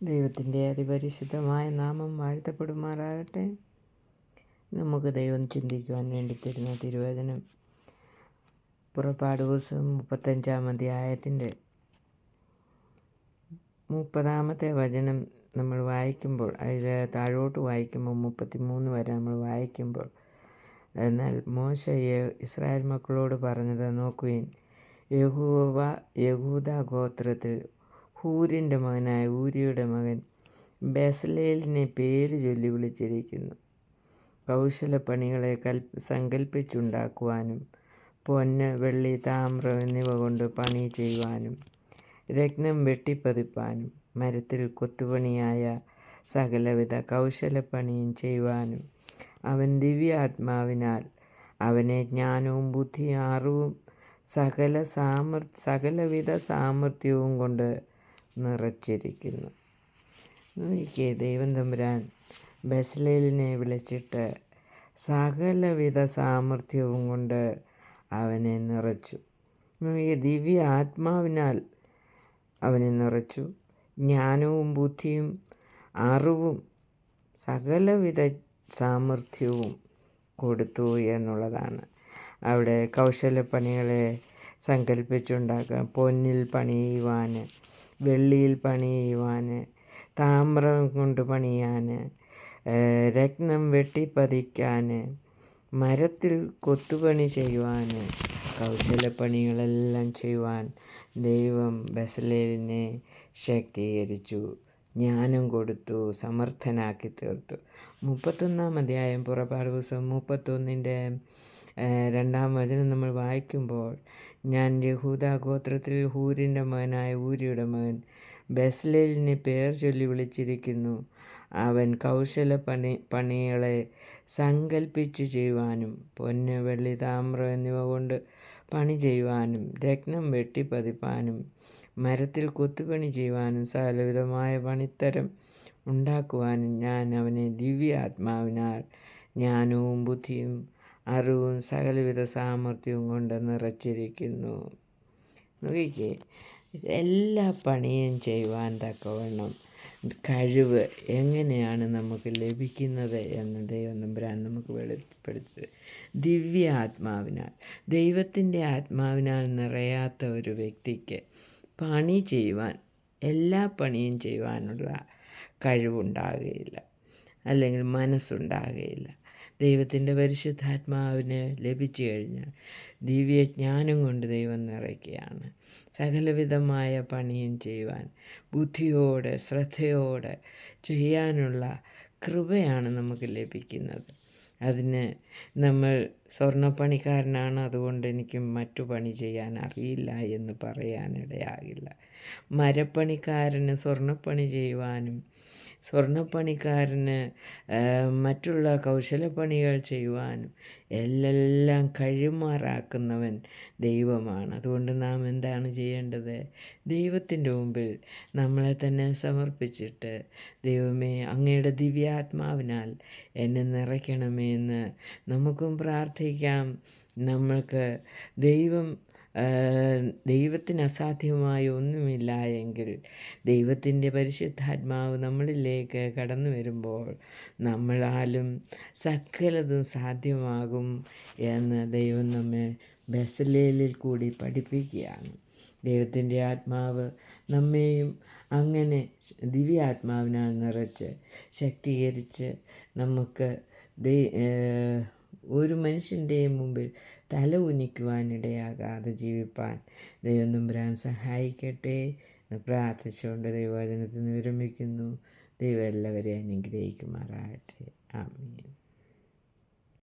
ദൈവത്തിന്റെ അതിപരിശുദ്ധമായ നാമം വാഴ്ത്തപ്പെടുമാറാകട്ടെ. നമുക്ക് ദൈവം ചിന്തിക്കുവാൻ വേണ്ടി തരുന്ന തിരുവചനം പുറപ്പാട് ദിവസം മുപ്പത്തഞ്ചാം അധ്യായത്തിന്റെ മുപ്പതാമത്തെ വചനം നമ്മൾ വായിക്കുമ്പോൾ അതിൽ താഴോട്ട് വായിക്കുമ്പോൾ മുപ്പത്തി മൂന്ന് വരെ നമ്മൾ വായിക്കുമ്പോൾ എന്നാൽ മോശയെ ഇസ്രായേൽ മക്കളോട് പറഞ്ഞത് നോക്കുവിൻ. യഹൂവ യഹൂദ ഗോത്രത്തിൽ ഹൂരിന്റെ മകനായ ഊരിയുടെ മകൻ ബേസലേലിനെ പേര് ചൊല്ലി വിളിച്ചിരിക്കുന്നു. കൗശലപ്പണികളെ കൽ സങ്കല്പിച്ചുണ്ടാക്കുവാനും പൊന്ന് വെള്ളി താമ്രം എന്നിവ കൊണ്ട് പണി ചെയ്യുവാനും രത്നം വെട്ടിപ്പതിപ്പാനും മരത്തിൽ കൊത്തുപണിയായ സകലവിധ കൗശലപ്പണിയും ചെയ്യുവാനും അവൻ ദിവ്യാത്മാവിനാൽ അവനെ ജ്ഞാനവും ബുദ്ധിയും അറിവും സകല സാമർ സകലവിധ സാമർഥ്യവും കൊണ്ട് നിറച്ചിരിക്കുന്നു. എനിക്ക് ദൈവം തമ്പുരാൻ ബസലേലിനെ വിളിച്ചിട്ട് സകലവിധ സാമർഥ്യവും കൊണ്ട് അവനെ നിറച്ചു. ദിവ്യ ആത്മാവിനാൽ അവനെ നിറച്ചു. ജ്ഞാനവും ബുദ്ധിയും അറിവും സകലവിധ സാമർഥ്യവും കൊടുത്തു എന്നുള്ളതാണ്. അവിടെ കൗശലപ്പണികളെ സങ്കല്പിച്ചുണ്ടാക്കാൻ പൊന്നിൽ പണിയുവാൻ വെള്ളിയിൽ പണി ചെയ്യുവാൻ താമ്രം കൊണ്ട് പണിയാൻ രത്നം വെട്ടിപ്പതിക്കാൻ മരത്തിൽ കൊത്തുപണി ചെയ്യുവാൻ കൗശലപ്പണികളെല്ലാം ചെയ്യുവാൻ ദൈവം ബസലേലിനെ ശക്തീകരിച്ചു. ജ്ഞാനം കൊടുത്തു സമർത്ഥനാക്കി തീർത്തു മുപ്പത്തൊന്നാം അധ്യായം പുറപ്പാട് ദിവസം മുപ്പത്തൊന്നിന്റെ രണ്ടാം വചനം നമ്മൾ വായിക്കുമ്പോൾ ഞാൻ യഹൂദ ഗോത്രത്തിൽ ഹൂരിന്റെ മകനായ ഊരിയുടെ മകൻ ബെസ്ലേലിനെ പേർ ചൊല്ലി വിളിച്ചിരിക്കുന്നു. അവൻ കൗശല പണി പണികളെ സങ്കൽപ്പിച്ചു ചെയ്യുവാനും പൊന്ന് വെള്ളി താമ്രം എന്നിവ കൊണ്ട് പണി ചെയ്യുവാനും രത്നം വെട്ടിപ്പതിപ്പാനും മരത്തിൽ കൊത്തുപണി ചെയ്യുവാനും സകലവിധമായ പണിത്തരം ഉണ്ടാക്കുവാനും ഞാൻ അവനെ ദിവ്യാത്മാവിനാൽ ജ്ഞാനവും ബുദ്ധിയും അറിവും സകലവിധ സാമർഥ്യവും കൊണ്ട് നിറച്ചിരിക്കുന്നു. നോക്കിക്കേ എല്ലാ പണിയും ചെയ്യുവാൻ തക്കവണ്ണം കഴിവ് എങ്ങനെയാണ് നമുക്ക് ലഭിക്കുന്നത് എന്ന് ദൈവം നമ്പുരാൻ നമുക്ക് വെളിപ്പെടുത്തി ദിവ്യ ആത്മാവിനാൽ ദൈവത്തിന്റെ ആത്മാവിനാൽ നിറയാത്ത ഒരു വ്യക്തിക്ക് പണി ചെയ്യുവാൻ എല്ലാ പണിയും ചെയ്യുവാനുള്ള കഴിവുണ്ടാകുകയില്ല. അല്ലെങ്കിൽ മനസ്സുണ്ടാകുകയില്ല. ദൈവത്തിന്റെ പരിശുദ്ധാത്മാവിന് ലഭിച്ചു കഴിഞ്ഞാൽ ദിവ്യജ്ഞാനം കൊണ്ട് ദൈവം നിറയ്ക്കുകയാണ്. സകലവിധമായ പണിയും ചെയ്യുവാൻ ബുദ്ധിയോടെ ശ്രദ്ധയോടെ ചെയ്യാനുള്ള കൃപയാണ് നമുക്ക് ലഭിക്കുന്നത്. അതിന് നമ്മൾ സ്വർണപ്പണിക്കാരനാണ് അതുകൊണ്ട് എനിക്ക് മറ്റു പണി ചെയ്യാൻ അറിയില്ല എന്ന് പറയാനിടയാകില്ല. മരപ്പണിക്കാരന് സ്വർണപ്പണി ചെയ്യുവാനും സ്വർണപ്പണിക്കാരന് മറ്റുള്ള കൗശലപ്പണികൾ ചെയ്യുവാനും എല്ലാം കഴിമാറാക്കുന്നവൻ ദൈവമാണ്. അതുകൊണ്ട് നാം എന്താണ് ചെയ്യേണ്ടത്? ദൈവത്തിന്റെ മുമ്പിൽ നമ്മളെ തന്നെ സമർപ്പിച്ചിട്ട് ദൈവമേ അങ്ങയുടെ ദിവ്യാത്മാവിനാൽ എന്നെ നിറയ്ക്കണമേ എന്ന് നമുക്കും പ്രാർത്ഥിക്കാം. നമ്മൾക്ക് ദൈവം ദൈവത്തിന് അസാധ്യമായ ഒന്നുമില്ല എങ്കിൽ ദൈവത്തിന്റെ പരിശുദ്ധാത്മാവ് നമ്മളിലേക്ക് കടന്നു വരുമ്പോൾ നമ്മളാലും സകലതും സാധ്യമാകും എന്ന് ദൈവം നമ്മെ ബസലേലിൽ കൂടി പഠിപ്പിക്കുകയാണ്. ദൈവത്തിന്റെ ആത്മാവ് നമ്മെയും അങ്ങനെ ദിവ്യാത്മാവിനാൽ നിറച്ച് ശക്തീകരിച്ച് നമുക്ക് ഒരു മനുഷ്യന്റെയും മുമ്പിൽ തല ഉനിക്കുവാനിടയാകാതെ ജീവിപ്പാൻ ദൈവം നമ്പുരാൻ സഹായിക്കട്ടെ പ്രാർത്ഥിച്ചുകൊണ്ട് ദൈവവചനത്തിൽ വിരമിക്കുന്നു ദൈവം എല്ലാവരെയും അനുഗ്രഹിക്കുമാറാകട്ടെ. ആമീൻ.